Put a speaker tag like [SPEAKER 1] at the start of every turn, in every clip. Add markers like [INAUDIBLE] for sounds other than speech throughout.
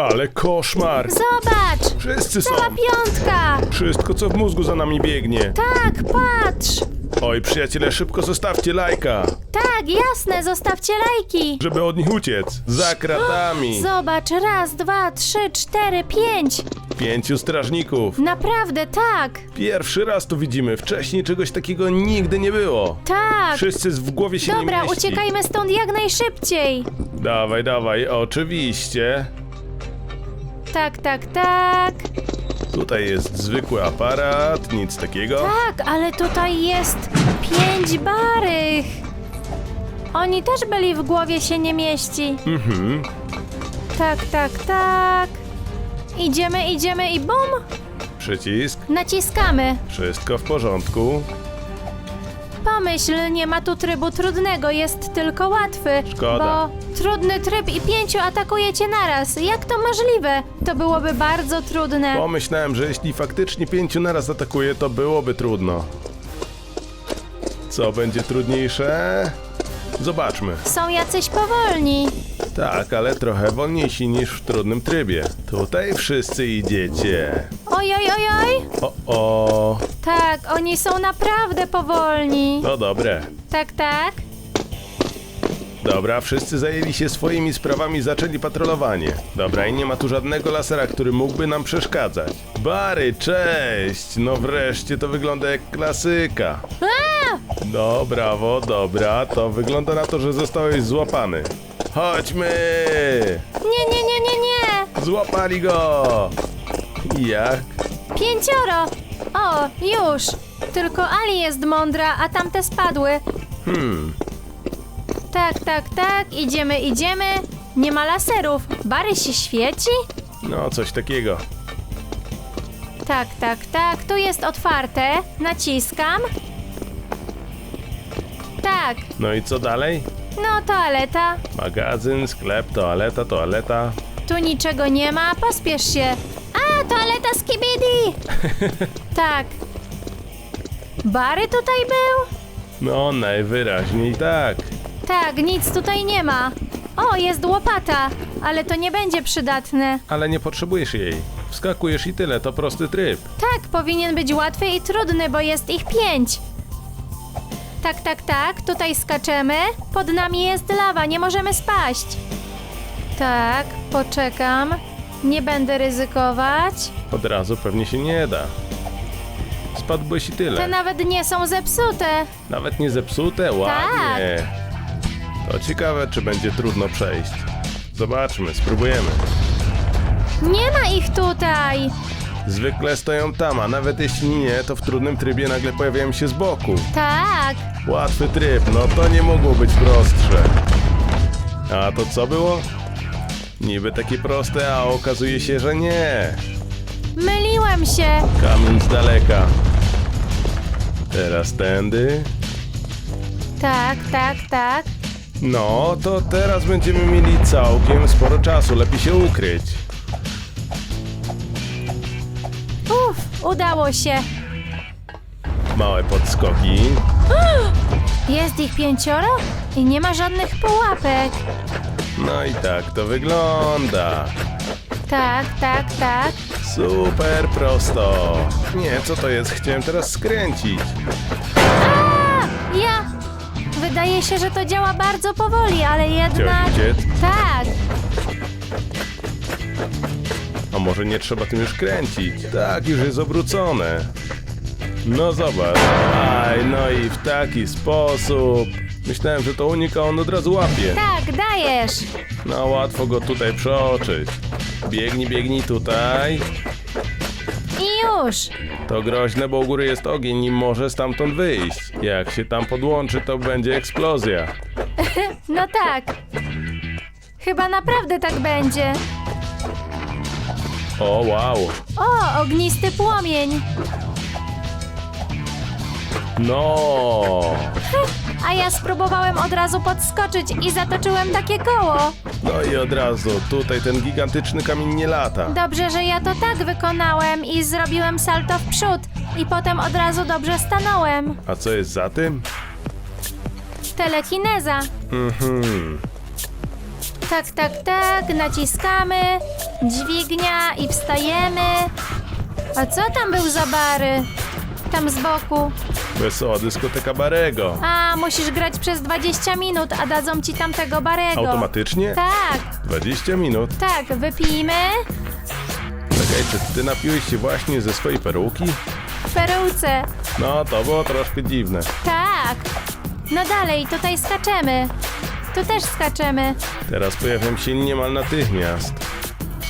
[SPEAKER 1] Ale koszmar!
[SPEAKER 2] Zobacz!
[SPEAKER 1] Wszyscy są!
[SPEAKER 2] Cała piątka!
[SPEAKER 1] Wszystko, co w mózgu za nami biegnie.
[SPEAKER 2] Tak, patrz!
[SPEAKER 1] Oj, przyjaciele, szybko zostawcie lajka,
[SPEAKER 2] Tak, jasne, zostawcie lajki!
[SPEAKER 1] żeby od nich uciec. Za kratami.
[SPEAKER 2] Zobacz, raz, dwa, trzy, cztery, pięć!
[SPEAKER 1] Pięciu strażników.
[SPEAKER 2] Naprawdę, tak!
[SPEAKER 1] Pierwszy raz to widzimy. Wcześniej czegoś takiego nigdy nie było.
[SPEAKER 2] Tak!
[SPEAKER 1] Wszyscy w głowie się
[SPEAKER 2] Dobra,
[SPEAKER 1] nie mieści.
[SPEAKER 2] uciekajmy stąd jak najszybciej!
[SPEAKER 1] Dawaj, dawaj, oczywiście.
[SPEAKER 2] Tak, tak, tak.
[SPEAKER 1] Tutaj jest zwykły aparat, nic takiego.
[SPEAKER 2] Tak, ale tutaj jest pięć barych. Oni też byli w głowie się nie mieści.
[SPEAKER 1] Mhm.
[SPEAKER 2] Tak, tak, tak. Idziemy, idziemy i bum!
[SPEAKER 1] Przycisk.
[SPEAKER 2] Naciskamy.
[SPEAKER 1] Wszystko w porządku.
[SPEAKER 2] Pomyśl, nie ma tu trybu trudnego, jest tylko łatwy.
[SPEAKER 1] Szkoda.
[SPEAKER 2] Bo trudny tryb i pięciu atakujecie naraz. Jak to możliwe? To byłoby bardzo trudne.
[SPEAKER 1] Pomyślałem, że jeśli faktycznie pięciu naraz atakuje, to byłoby trudno. Co będzie trudniejsze? Zobaczmy.
[SPEAKER 2] Są jacyś powolni.
[SPEAKER 1] Tak, ale trochę wolniejsi niż w trudnym trybie. Tutaj wszyscy idziecie.
[SPEAKER 2] Oj, oj, oj, oj.
[SPEAKER 1] O, o,
[SPEAKER 2] Tak, oni są naprawdę powolni.
[SPEAKER 1] to dobre.
[SPEAKER 2] Tak, tak.
[SPEAKER 1] Dobra, wszyscy zajęli się swoimi sprawami, zaczęli patrolowanie. Dobra, i nie ma tu żadnego lasera, który mógłby nam przeszkadzać. Bary, cześć! No wreszcie to wygląda jak klasyka.
[SPEAKER 2] A!
[SPEAKER 1] No, brawo, dobra, to wygląda na to, że zostałeś złapany. Chodźmy!
[SPEAKER 2] Nie, nie, nie, nie, nie.
[SPEAKER 1] Złapali go! Jak?
[SPEAKER 2] Pięcioro. O, już. Tylko Ali jest mądra, a tamte spadły.
[SPEAKER 1] Hmm,
[SPEAKER 2] Tak, tak, tak. Idziemy, idziemy. Nie ma laserów. Bary się świeci?
[SPEAKER 1] no coś takiego.
[SPEAKER 2] Tak, tak, tak. Tu jest otwarte. Naciskam. Tak.
[SPEAKER 1] No i co dalej?
[SPEAKER 2] No, toaleta.
[SPEAKER 1] Magazyn, sklep, toaleta, toaleta.
[SPEAKER 2] Tu niczego nie ma. Pospiesz się. A, toaleta z kibidi. [LAUGHS] tak. Bary tutaj był?
[SPEAKER 1] No, najwyraźniej tak.
[SPEAKER 2] Tak, nic tutaj nie ma. O, jest łopata, ale to nie będzie przydatne.
[SPEAKER 1] Ale nie potrzebujesz jej. Wskakujesz i tyle, to prosty tryb.
[SPEAKER 2] Tak, powinien być łatwy i trudny, bo jest ich pięć. Tak, tak, tak, tutaj skaczemy. Pod nami jest lawa, nie możemy spaść. Tak, poczekam. Nie będę ryzykować.
[SPEAKER 1] Od razu pewnie się nie da. Spadłeś i
[SPEAKER 2] Te
[SPEAKER 1] tyle.
[SPEAKER 2] nawet nie są zepsute.
[SPEAKER 1] Nawet nie zepsute, ładnie. To ciekawe, czy będzie trudno przejść. Zobaczmy, spróbujemy.
[SPEAKER 2] Nie ma ich tutaj.
[SPEAKER 1] Zwykle stoją tam, a nawet jeśli nie, to w trudnym trybie nagle pojawiają się z boku.
[SPEAKER 2] Tak,
[SPEAKER 1] Łatwy tryb, no to nie mogło być prostsze. A to co było? Niby takie proste, a okazuje się, że nie.
[SPEAKER 2] myliłem się.
[SPEAKER 1] Kamień z daleka. Teraz tędy.
[SPEAKER 2] Tak, tak, tak.
[SPEAKER 1] No, to teraz będziemy mieli całkiem sporo czasu, lepiej się ukryć.
[SPEAKER 2] Uff, udało się.
[SPEAKER 1] Małe podskoki. [GASPS]
[SPEAKER 2] Jest ich pięcioro i nie ma żadnych pułapek.
[SPEAKER 1] No i tak to wygląda.
[SPEAKER 2] Tak, tak, tak.
[SPEAKER 1] Super prosto. Nie, co to jest? Chciałem teraz skręcić.
[SPEAKER 2] Wydaje się, że to działa bardzo powoli, ale jednak.
[SPEAKER 1] Chciałeś uciec?
[SPEAKER 2] Tak,
[SPEAKER 1] A może nie trzeba tym już kręcić? Tak, już jest obrócone. No zobacz. Aj, no i w taki sposób. Myślałem, że to unika, on od razu łapie.
[SPEAKER 2] tak, dajesz.
[SPEAKER 1] No łatwo go tutaj przeoczyć. Biegnij, biegnij tutaj.
[SPEAKER 2] I już.
[SPEAKER 1] To groźne, bo u góry jest ogień i może stamtąd wyjść. Jak się tam podłączy, to będzie eksplozja. [LAUGHS]
[SPEAKER 2] No tak. Chyba naprawdę tak będzie.
[SPEAKER 1] O, wow.
[SPEAKER 2] O, ognisty płomień.
[SPEAKER 1] No. [LAUGHS]
[SPEAKER 2] A ja spróbowałem od razu podskoczyć i zatoczyłem takie koło.
[SPEAKER 1] No i od razu, tutaj ten gigantyczny kamień nie lata.
[SPEAKER 2] Dobrze, że ja to tak wykonałem i zrobiłem salto w przód. I potem od razu dobrze stanąłem.
[SPEAKER 1] A co jest za tym?
[SPEAKER 2] Telekineza.
[SPEAKER 1] Mhm.
[SPEAKER 2] Tak, tak, tak, naciskamy. Dźwignia i wstajemy. A co tam był za bary? Tam z boku.
[SPEAKER 1] Wesoła dyskoteka Barego.
[SPEAKER 2] A, musisz grać przez 20 minut, a dadzą ci tamtego barego.
[SPEAKER 1] Automatycznie?
[SPEAKER 2] Tak,
[SPEAKER 1] 20 minut.
[SPEAKER 2] tak, wypijmy.
[SPEAKER 1] Czekaj, czy ty napiłeś się właśnie ze swojej peruki?
[SPEAKER 2] W peruce.
[SPEAKER 1] No, to było troszkę dziwne.
[SPEAKER 2] Tak. No dalej, tutaj skaczemy. Tu też skaczemy.
[SPEAKER 1] Teraz pojawiam się niemal natychmiast.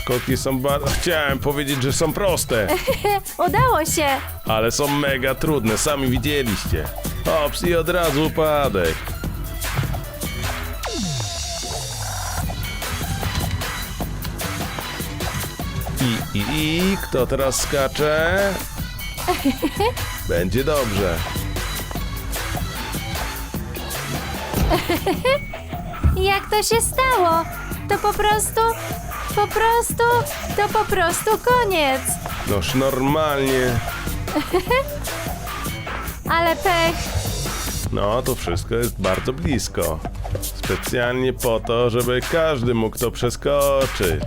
[SPEAKER 1] Skoki są bardzo... Chciałem powiedzieć, że są proste, [LAUGHS]
[SPEAKER 2] Udało się.
[SPEAKER 1] ale są mega trudne, sami widzieliście. Ops i od razu upadek. I, i, i, kto teraz skacze? [LAUGHS] Będzie dobrze. [LAUGHS]
[SPEAKER 2] Jak to się stało? To po prostu, po prostu, to po prostu koniec.
[SPEAKER 1] Noż normalnie. [LAUGHS]
[SPEAKER 2] Ale pech.
[SPEAKER 1] No, to wszystko jest bardzo blisko. Specjalnie po to, żeby każdy mógł to przeskoczyć.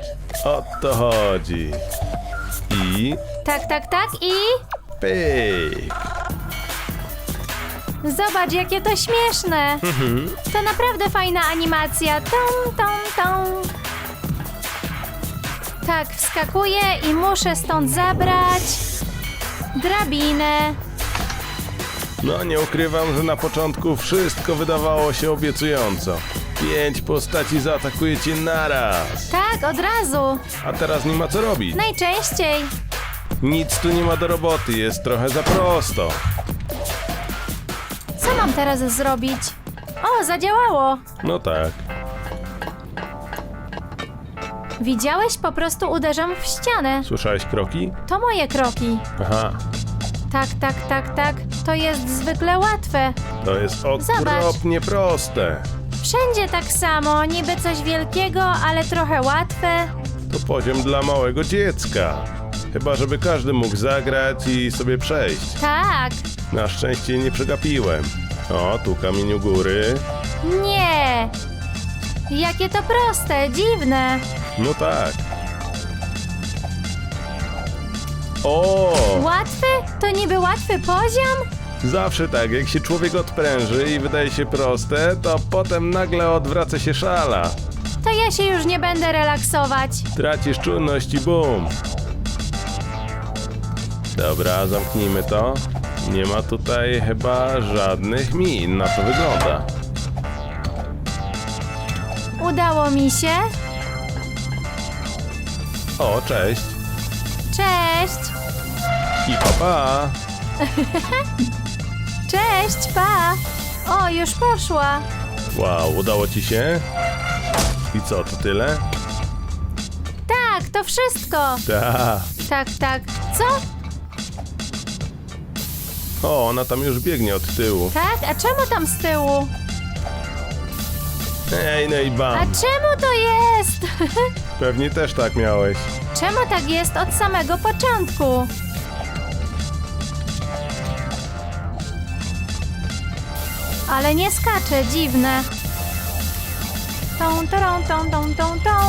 [SPEAKER 1] O to chodzi. I
[SPEAKER 2] Tak, tak, tak i
[SPEAKER 1] pyk.
[SPEAKER 2] zobacz, jakie to śmieszne. To naprawdę fajna animacja. Tą, tą, tą. Tak, wskakuję i muszę stąd zabrać drabinę.
[SPEAKER 1] No, nie ukrywam, że na początku wszystko wydawało się obiecująco. Pięć postaci zaatakuje cię naraz.
[SPEAKER 2] Tak, od razu.
[SPEAKER 1] A teraz nie ma co robić.
[SPEAKER 2] Najczęściej.
[SPEAKER 1] Nic tu nie ma do roboty, jest trochę za prosto.
[SPEAKER 2] Co mam teraz zrobić? O, zadziałało.
[SPEAKER 1] No tak.
[SPEAKER 2] Widziałeś? Po prostu uderzam w ścianę.
[SPEAKER 1] Słyszałeś kroki?
[SPEAKER 2] To moje kroki.
[SPEAKER 1] Aha,
[SPEAKER 2] Tak, tak, tak, tak. To jest zwykle łatwe.
[SPEAKER 1] to jest okropnie proste.
[SPEAKER 2] Wszędzie tak samo, niby coś wielkiego, ale trochę łatwe.
[SPEAKER 1] To poziom dla małego dziecka. Chyba, żeby każdy mógł zagrać i sobie przejść.
[SPEAKER 2] Tak.
[SPEAKER 1] Na szczęście nie przegapiłem. O, tu kamień u góry.
[SPEAKER 2] Nie. Jakie to proste, dziwne.
[SPEAKER 1] No tak. O!
[SPEAKER 2] Łatwy? To niby łatwy poziom?
[SPEAKER 1] Zawsze tak, jak się człowiek odpręży i wydaje się proste, to potem nagle odwraca się szala.
[SPEAKER 2] To ja się już nie będę relaksować.
[SPEAKER 1] Tracisz czujność i bum. Dobra, zamknijmy to. Nie ma tutaj chyba żadnych min, na to wygląda.
[SPEAKER 2] Udało mi się.
[SPEAKER 1] O, cześć.
[SPEAKER 2] Cześć.
[SPEAKER 1] I papa. [LAUGHS]
[SPEAKER 2] Cześć, pa. O, już poszła.
[SPEAKER 1] Wow, udało ci się? I co, to tyle?
[SPEAKER 2] Tak, to wszystko.
[SPEAKER 1] Ta.
[SPEAKER 2] Tak, tak. Co?
[SPEAKER 1] O, ona tam już biegnie od tyłu.
[SPEAKER 2] Tak? A czemu tam z tyłu?
[SPEAKER 1] Ej, no i
[SPEAKER 2] A
[SPEAKER 1] bam.
[SPEAKER 2] czemu to jest? [LAUGHS]
[SPEAKER 1] Pewnie też tak miałeś.
[SPEAKER 2] czemu tak jest od samego początku? Ale nie skacze, dziwne. Tą, tą, tą, tą, tą, tą,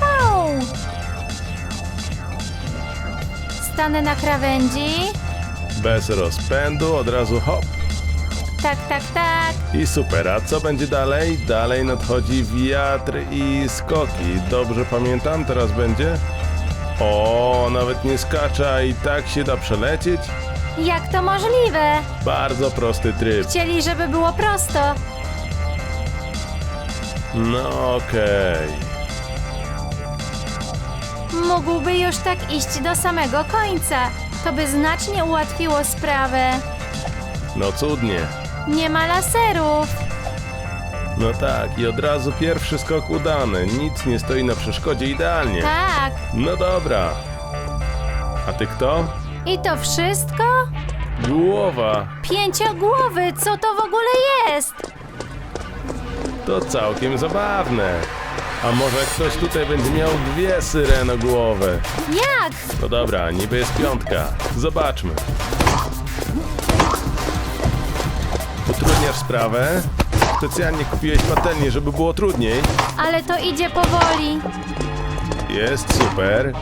[SPEAKER 2] tą. Stanę na krawędzi.
[SPEAKER 1] Bez rozpędu, od razu hop.
[SPEAKER 2] Tak, tak, tak.
[SPEAKER 1] I super, a co będzie dalej? Dalej nadchodzi wiatr i skoki. Dobrze pamiętam, teraz będzie? O, nawet nie skacze, a i tak się da przelecieć?
[SPEAKER 2] Jak to możliwe?
[SPEAKER 1] Bardzo prosty tryb.
[SPEAKER 2] Chcieli, żeby było prosto.
[SPEAKER 1] No okej.
[SPEAKER 2] Mógłby już tak iść do samego końca. To by znacznie ułatwiło sprawę.
[SPEAKER 1] No cudnie.
[SPEAKER 2] Nie ma laserów.
[SPEAKER 1] No tak, i od razu pierwszy skok udany. Nic nie stoi na przeszkodzie idealnie.
[SPEAKER 2] Tak.
[SPEAKER 1] No dobra. A ty kto?
[SPEAKER 2] I to wszystko?
[SPEAKER 1] Głowa.
[SPEAKER 2] Pięciogłowy, co to w ogóle jest?
[SPEAKER 1] To całkiem zabawne. A może ktoś tutaj będzie miał dwie syrenogłowe?
[SPEAKER 2] Jak?
[SPEAKER 1] No dobra, niby jest piątka. Zobaczmy. Sprawę? specjalnie kupiłeś patelnię, żeby było trudniej.
[SPEAKER 2] Ale to idzie powoli.
[SPEAKER 1] Jest super.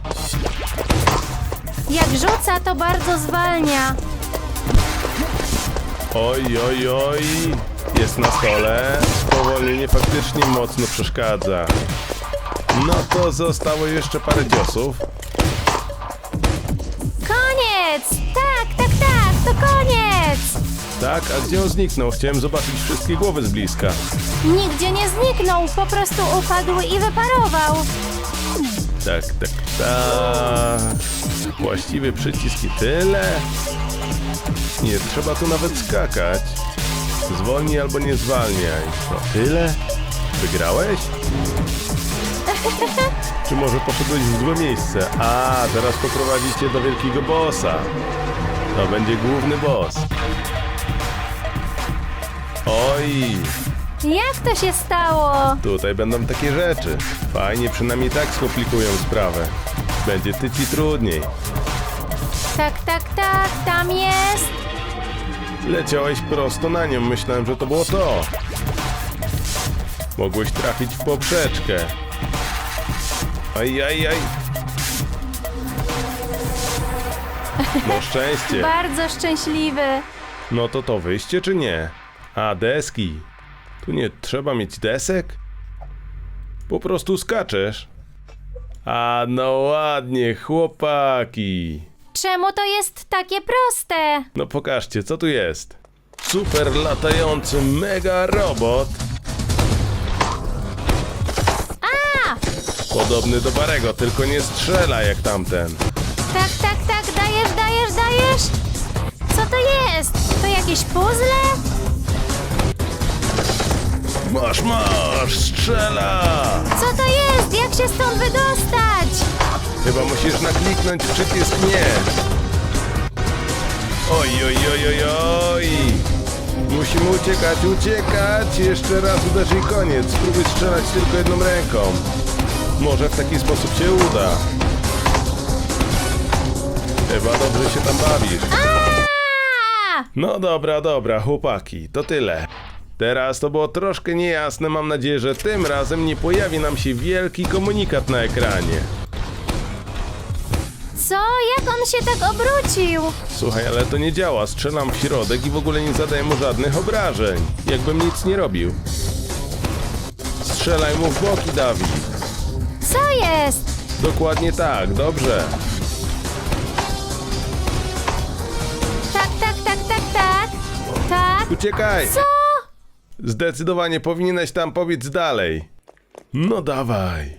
[SPEAKER 2] Jak rzuca, to bardzo zwalnia.
[SPEAKER 1] Oj, oj, oj. Jest na stole. Spowolnienie faktycznie mocno przeszkadza. No to zostało jeszcze parę ciosów.
[SPEAKER 2] Tak,
[SPEAKER 1] a gdzie on zniknął? Chciałem zobaczyć wszystkie głowy z bliska.
[SPEAKER 2] Nigdzie nie zniknął, po prostu upadł i wyparował.
[SPEAKER 1] Tak, tak, tak. Właściwy przycisk i tyle. Nie trzeba tu nawet skakać. Zwolnij albo nie zwalniaj. To tyle? Wygrałeś? [LAUGHS] Czy może poszedłeś w złe miejsce? A, teraz poprowadzicie do wielkiego bossa. To będzie główny boss. Oj,
[SPEAKER 2] Jak to się stało?
[SPEAKER 1] Tutaj będą takie rzeczy. Fajnie, przynajmniej tak skomplikują sprawę. Będzie tyci trudniej.
[SPEAKER 2] Tak, tak, tak, tam jest.
[SPEAKER 1] Leciałeś prosto na nią, myślałem, że to było to. Mogłeś trafić w poprzeczkę. Aj, aj, aj. No szczęście. [LAUGHS]
[SPEAKER 2] Bardzo szczęśliwy.
[SPEAKER 1] No to to wyjście czy nie? A, deski. Tu nie trzeba mieć desek? Po prostu skaczesz. A, no ładnie, chłopaki.
[SPEAKER 2] Czemu to jest takie proste?
[SPEAKER 1] No pokażcie, co tu jest? Super latający mega robot.
[SPEAKER 2] A!
[SPEAKER 1] Podobny do Barego, tylko nie strzela jak tamten.
[SPEAKER 2] Tak, tak, tak, dajesz, dajesz, dajesz. Co to jest? To jakieś puzzle?
[SPEAKER 1] Masz, masz, strzela!
[SPEAKER 2] Co to jest? Jak się stąd wydostać?
[SPEAKER 1] Chyba musisz nakliknąć przycisk nie. Oj, oj, oj, oj, oj. Musimy uciekać, uciekać. Jeszcze raz uderz i koniec. Spróbuj strzelać tylko jedną ręką. Może w taki sposób się uda. Chyba dobrze się tam bawisz.
[SPEAKER 2] A!
[SPEAKER 1] No dobra, dobra, chłopaki, to tyle. Teraz to było troszkę niejasne, mam nadzieję, że tym razem nie pojawi nam się wielki komunikat na ekranie.
[SPEAKER 2] Co? Jak on się tak obrócił?
[SPEAKER 1] Słuchaj, ale to nie działa, strzelam w środek i w ogóle nie zadaję mu żadnych obrażeń. Jakbym nic nie robił. Strzelaj mu w boki, Dawid.
[SPEAKER 2] Co jest?
[SPEAKER 1] Dokładnie tak, dobrze.
[SPEAKER 2] Tak, tak, tak, tak, tak. Tak.
[SPEAKER 1] Uciekaj!
[SPEAKER 2] Co?
[SPEAKER 1] Zdecydowanie powinieneś tam pobiec dalej. No dawaj.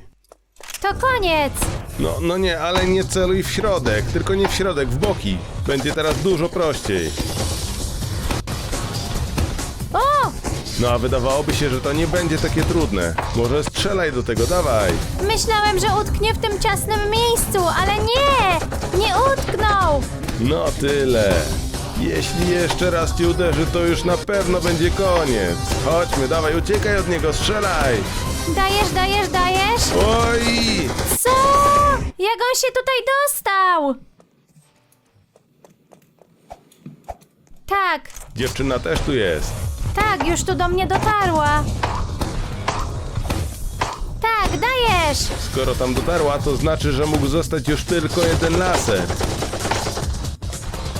[SPEAKER 2] To koniec.
[SPEAKER 1] No, no nie, ale nie celuj w środek, tylko nie w środek, w boki. Będzie teraz dużo prościej.
[SPEAKER 2] O!
[SPEAKER 1] No a wydawałoby się, że to nie będzie takie trudne. Może strzelaj do tego, dawaj.
[SPEAKER 2] Myślałem, że utknie w tym ciasnym miejscu, ale nie! Nie utknął!
[SPEAKER 1] No tyle. Jeśli jeszcze raz ci uderzy, to już na pewno będzie koniec. Chodźmy, dawaj, uciekaj od niego, strzelaj.
[SPEAKER 2] Dajesz, dajesz, dajesz?
[SPEAKER 1] Oj!
[SPEAKER 2] Co? Jak on się tutaj dostał? Tak,
[SPEAKER 1] Dziewczyna też tu jest.
[SPEAKER 2] tak, już tu do mnie dotarła. Tak, dajesz!
[SPEAKER 1] Skoro tam dotarła, to znaczy, że mógł zostać już tylko jeden laser.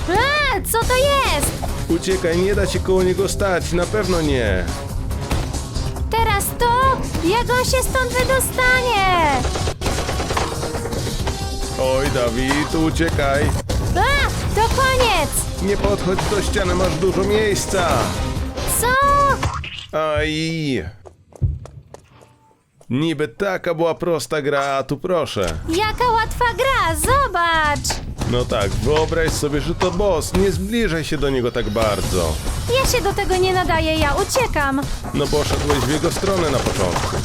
[SPEAKER 2] A, co to jest?
[SPEAKER 1] Uciekaj, nie da się koło niego stać, na pewno nie.
[SPEAKER 2] Teraz to? Jak on się stąd wydostanie?
[SPEAKER 1] Oj, Dawid, uciekaj.
[SPEAKER 2] A, to koniec!
[SPEAKER 1] Nie podchodź do ściany, masz dużo miejsca.
[SPEAKER 2] Co?
[SPEAKER 1] Aj. Niby taka była prosta gra, a tu proszę.
[SPEAKER 2] Jaka łatwa gra, zobacz!
[SPEAKER 1] No tak, wyobraź sobie, że to boss, nie zbliżaj się do niego tak bardzo.
[SPEAKER 2] Ja się do tego nie nadaję, ja uciekam.
[SPEAKER 1] No bo szedłeś w jego stronę na początku.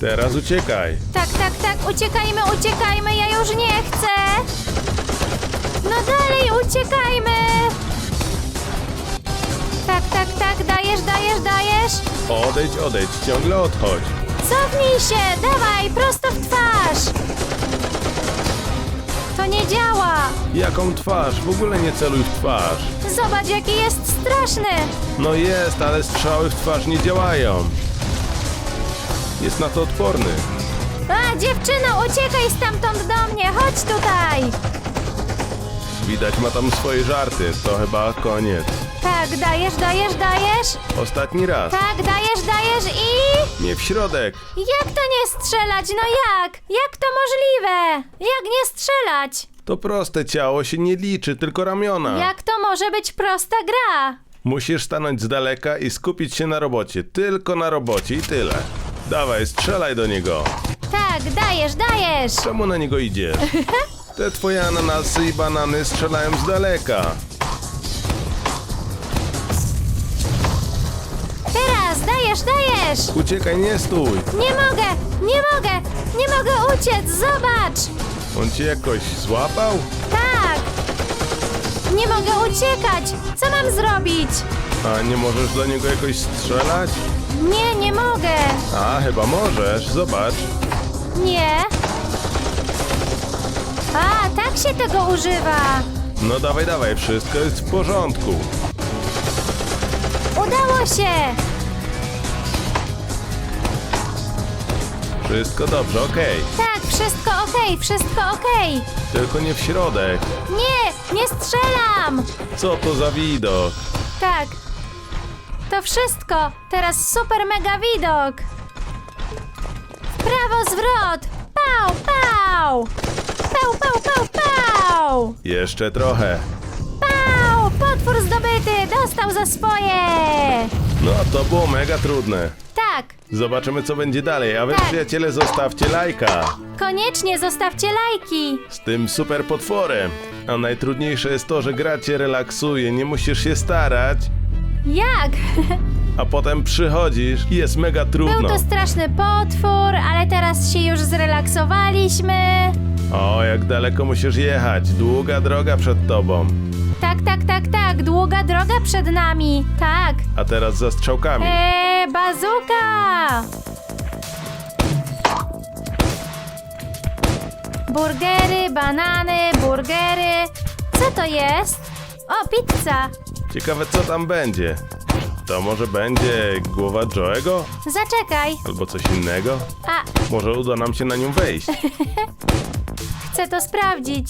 [SPEAKER 1] Teraz uciekaj.
[SPEAKER 2] Tak, tak, tak, uciekajmy, uciekajmy, ja już nie chcę! No dalej, uciekajmy! Tak, tak, tak, dajesz, dajesz, dajesz!
[SPEAKER 1] Odejdź, odejdź, ciągle odchodź.
[SPEAKER 2] Cofnij się, dawaj, prosto w twarz! To nie działa!
[SPEAKER 1] Jaką twarz? W ogóle nie celuj w twarz.
[SPEAKER 2] Zobacz, jaki jest straszny!
[SPEAKER 1] No jest, ale strzały w twarz nie działają. Jest na to odporny.
[SPEAKER 2] A, dziewczyno, uciekaj stamtąd do mnie! Chodź tutaj!
[SPEAKER 1] Widać ma tam swoje żarty. To chyba koniec.
[SPEAKER 2] Tak, dajesz, dajesz, dajesz?
[SPEAKER 1] Ostatni raz.
[SPEAKER 2] Tak, dajesz, dajesz i...
[SPEAKER 1] Nie w środek.
[SPEAKER 2] Jak to nie strzelać? No jak? Jak to możliwe? Jak nie strzelać?
[SPEAKER 1] To proste ciało się nie liczy, tylko ramiona.
[SPEAKER 2] Jak to może być prosta gra?
[SPEAKER 1] Musisz stanąć z daleka i skupić się na robocie. Tylko na robocie i tyle. Dawaj, strzelaj do niego.
[SPEAKER 2] Tak, dajesz, dajesz!
[SPEAKER 1] Czemu na niego idziesz? [LAUGHS] Te twoje ananasy i banany strzelają z daleka.
[SPEAKER 2] Teraz, dajesz, dajesz!
[SPEAKER 1] Uciekaj, nie stój.
[SPEAKER 2] Nie mogę, nie mogę, nie mogę uciec, zobacz!
[SPEAKER 1] On cię jakoś złapał?
[SPEAKER 2] Tak! Nie mogę uciekać! Co mam zrobić?
[SPEAKER 1] A nie możesz do niego jakoś strzelać?
[SPEAKER 2] Nie, nie mogę!
[SPEAKER 1] A, chyba możesz. Zobacz.
[SPEAKER 2] Nie. A, tak się tego używa!
[SPEAKER 1] No dawaj, dawaj, wszystko jest w porządku.
[SPEAKER 2] Udało się!
[SPEAKER 1] Wszystko dobrze, okej.
[SPEAKER 2] Tak, wszystko okej, wszystko okej!
[SPEAKER 1] Tylko nie w środek.
[SPEAKER 2] Nie, nie strzelam!
[SPEAKER 1] Co to za widok?
[SPEAKER 2] Tak. To wszystko. Teraz super mega widok. W prawo zwrot. Pał, pał. Pał, pał, pał, pał.
[SPEAKER 1] Jeszcze trochę.
[SPEAKER 2] Pał, potwór zdobyty. Dostał za swoje.
[SPEAKER 1] No, to było mega trudne.
[SPEAKER 2] Tak.
[SPEAKER 1] Zobaczymy, co będzie dalej. A wy,
[SPEAKER 2] Tak.
[SPEAKER 1] przyjaciele, zostawcie lajka.
[SPEAKER 2] Koniecznie zostawcie lajki.
[SPEAKER 1] Z tym super potworem. A najtrudniejsze jest to, że gra cię relaksuje, nie musisz się starać,
[SPEAKER 2] Jak?
[SPEAKER 1] a potem przychodzisz i jest mega
[SPEAKER 2] Był
[SPEAKER 1] trudno.
[SPEAKER 2] to straszny potwór, ale teraz się już zrelaksowaliśmy.
[SPEAKER 1] O, jak daleko musisz jechać. Długa droga przed tobą.
[SPEAKER 2] Tak, tak, tak, tak. Długa droga przed nami. Tak.
[SPEAKER 1] A teraz za strzałkami.
[SPEAKER 2] Eee, bazuka! Burgery, banany, burgery. Co to jest? O, pizza.
[SPEAKER 1] Ciekawe, co tam będzie. To może będzie głowa Joego?
[SPEAKER 2] Zaczekaj.
[SPEAKER 1] Albo coś innego?
[SPEAKER 2] A,
[SPEAKER 1] Może uda nam się na nią wejść. [LAUGHS]
[SPEAKER 2] chcę to sprawdzić.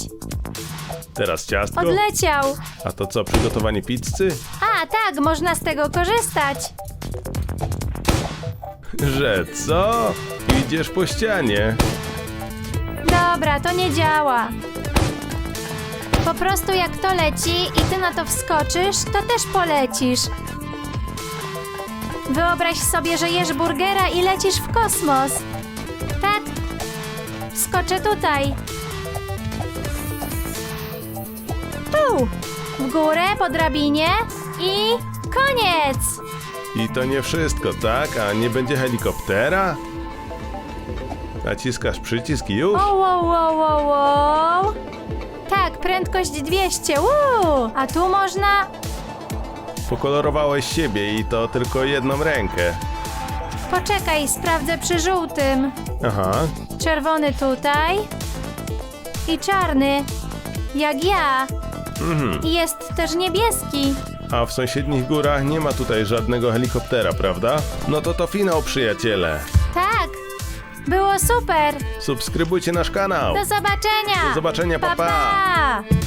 [SPEAKER 1] Teraz ciastko?
[SPEAKER 2] Odleciał.
[SPEAKER 1] A to co, przygotowanie pizzy?
[SPEAKER 2] A, tak, można z tego korzystać.
[SPEAKER 1] Że co? Idziesz po ścianie.
[SPEAKER 2] Dobra, to nie działa. Po prostu jak to leci i ty na to wskoczysz, to też polecisz. Wyobraź sobie, że jesz burgera i lecisz w kosmos. Tak. Skoczę tutaj. Tu. W górę, po drabinie i koniec.
[SPEAKER 1] I to nie wszystko, tak? A nie będzie helikoptera? Naciskasz przycisk i już?
[SPEAKER 2] Wow, wow, wow, wow. Tak, prędkość 200. Woo! A tu można
[SPEAKER 1] Pokolorowałeś siebie i to tylko jedną rękę.
[SPEAKER 2] Poczekaj, sprawdzę przy żółtym.
[SPEAKER 1] Aha,
[SPEAKER 2] Czerwony tutaj. I czarny. Jak ja.
[SPEAKER 1] Mhm.
[SPEAKER 2] Jest też niebieski.
[SPEAKER 1] A w sąsiednich górach nie ma tutaj żadnego helikoptera, prawda? No to to finał, przyjaciele.
[SPEAKER 2] Tak. Było super.
[SPEAKER 1] Subskrybujcie nasz kanał.
[SPEAKER 2] Do zobaczenia.
[SPEAKER 1] Do zobaczenia, pa,
[SPEAKER 2] pa.
[SPEAKER 1] pa.
[SPEAKER 2] pa.